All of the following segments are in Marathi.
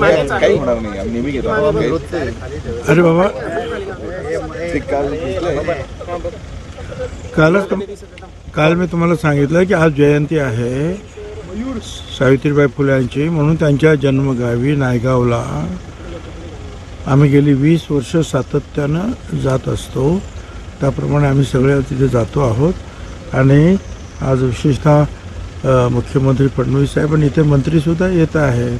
काही होणार नाही. आम्ही नेहमी घेतो. अरे बाबा. ते काल. कालच काल मी तुम्हाला सांगितलं की आज जयंती आहे. सावित्रीबाई फुल्यांची म्हणून त्यांच्या जन्मगावी नायगावला आम्ही गेली वीस वर्ष सातत्यानं जात असतो. त्याप्रमाणे आम्ही सगळे तिथे जातो आहोत. आणि आज विशेषतः मुख्यमंत्री फडणवीस साहेब आणि इथे मंत्रीसुद्धा येत आहेत.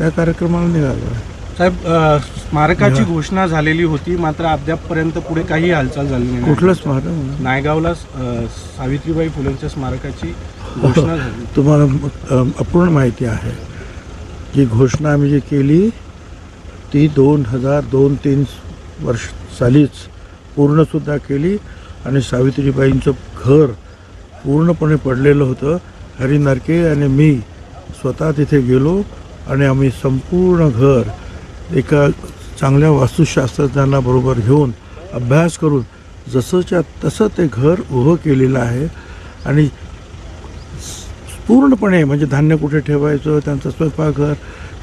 त्या कार्यक्रमाला निघालो. साहेब अ, स्मारकाची घोषणा झालेली होती मात्र अद्यापपर्यंत पुढे काही हालचाल झाली नाही. कुठलं स्मारक? नायगावला अ, सावित्रीबाई फुलेंच्या स्मारकाची घोषणा झाली. तुम्हाला अ, अपूर्ण माहिती आहे. जी घोषणा आम्ही जी केली ती दोन हजार दोन तीन वर्ष सालीच पूर्णसुद्धा केली आणि सावित्रीबाईंचं घर पूर्णपणे पडलेलं होतं. हरी नरके आणि मी स्वतः तिथे गेलो. आणि आम्ही संपूर्ण घर एका चांगल्या वास्तुशास्त्रज्ञांना बरोबर घेऊन अभ्यास करून जसंच्या तसं ते घर उभं केलेलं आहे. आणि पूर्णपणे म्हणजे धान्य कुठे ठेवायचं त्यांचं स्वयंपाकघर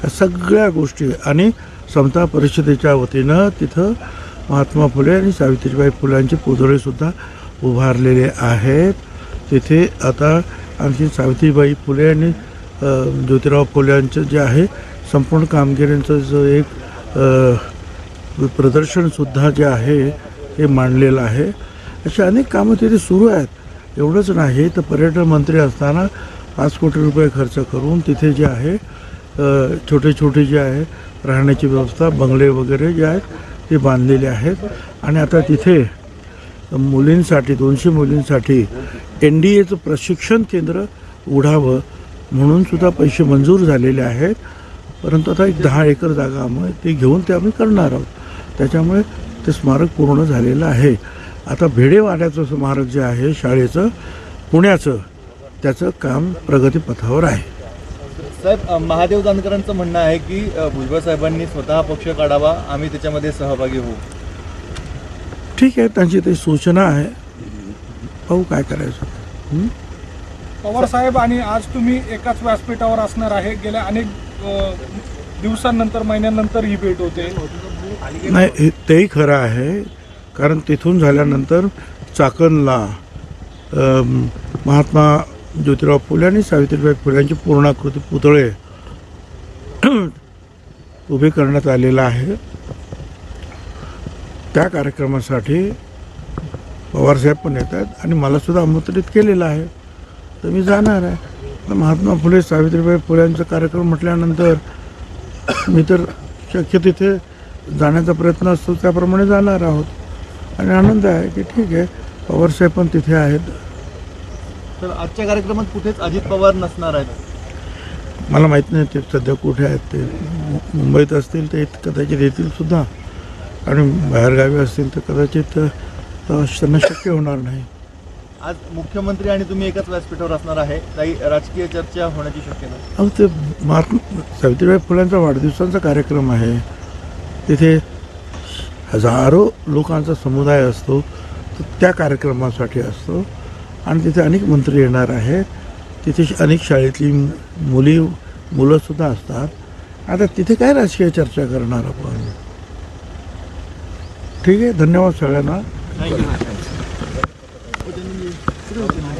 या सगळ्या गोष्टी आणि समता परिषदेच्या वतीनं तिथं महात्मा फुले आणि सावित्रीबाई फुलांचे पुतळेसुद्धा उभारलेले आहेत. तिथे आता आणखी सावित्रीबाई फुले आणि ज्योतिराव ज्योतिराव फुल्यांचं जे आहे संपूर्ण कामगिरींचं जो एक प्रदर्शनसुद्धा जे आहे हे मांडलेलं आहे. अशी अनेक कामं तिथे सुरू आहेत. एवढंच नाही तर पर्यटन मंत्री असताना पाच कोटी रुपये खर्च करून तिथे जे आहे छोटे छोटे जे आहे राहण्याची व्यवस्था बंगले वगैरे जे आहेत ते बांधलेले आहेत. आणि आता तिथे मुलींसाठी दोनशे मुलींसाठी एन डी एचं प्रशिक्षण केंद्र उघडावं म्हणून सुद्धा पैसे मंजूर झालेले आहेत. परंतु आता एक दहा एकर जागा आम्ही ते घेऊन ते आम्ही करणार आहोत. त्याच्यामुळे ते स्मारक पूर्ण झालेलं आहे. आता भेडेवाड्याचं स्मारक जे आहे शाळेचं पुण्याचं त्याचं काम प्रगतीपथावर आहे. साहेब महादेव जानकरांचं म्हणणं आहे की भुजबळ साहेबांनी स्वतः पक्ष काढावा आम्ही त्याच्यामध्ये सहभागी होऊ. ठीक आहे त्यांची ते सूचना आहे. पाहू काय करायचं? पवार साहेब आणि आज तुम्ही एकाच व्यासपीठावर असणार आहे. गेल्या अनेक दिवसांनंतर महिन्यानंतर ही भेट होते. नाही हे- तेही खरं आहे. कारण तिथून झाल्यानंतर चाकणला महात्मा ज्योतिराव फुले आणि सावित्रीबाई फुल्यांचे पूर्णाकृती पुतळे उभे करण्यात आलेला आहे. त्या कार्यक्रमासाठी पवारसाहेब पण येत आहेत आणि मलासुद्धा आमंत्रित केलेलं आहे. तर मी जाणार आहे. महात्मा फुले सावित्रीबाई फुल्यांचा कार्यक्रम म्हटल्यानंतर मी तर शक्य तिथे जाण्याचा प्रयत्न असतो त्याप्रमाणे जाणार आहोत. आणि आनंद आहे की ठीक आहे पवारसाहेब पण तिथे आहेत. तर आजच्या कार्यक्रमात कुठेच अजित पवार नसणार आहेत? मला माहीत नाही ते सध्या कुठे आहेत ते. मुंबईत असतील ते कदाचित येतील सुद्धा. आणि बाहेरगावी असतील तर कदाचित त्यांना शक्य होणार नाही. आज मुख्यमंत्री आणि तुम्ही एकाच व्यासपीठावर असणार आहे. काही राजकीय चर्चा होण्याची शक्यता. अहो ते महात्मा सावित्रीबाई फुल्यांचा वाढदिवसांचा कार्यक्रम आहे. तिथे हजारो लोकांचा समुदाय असतो तो त्या कार्यक्रमासाठी असतो. आणि तिथे अनेक मंत्री येणार आहेत. तिथे अनेक शाळेतली मुली मुलंसुद्धा असतात. आता तिथे काय राजकीय चर्चा करणार आपण? ठीक आहे धन्यवाद सगळ्यांना. 古くない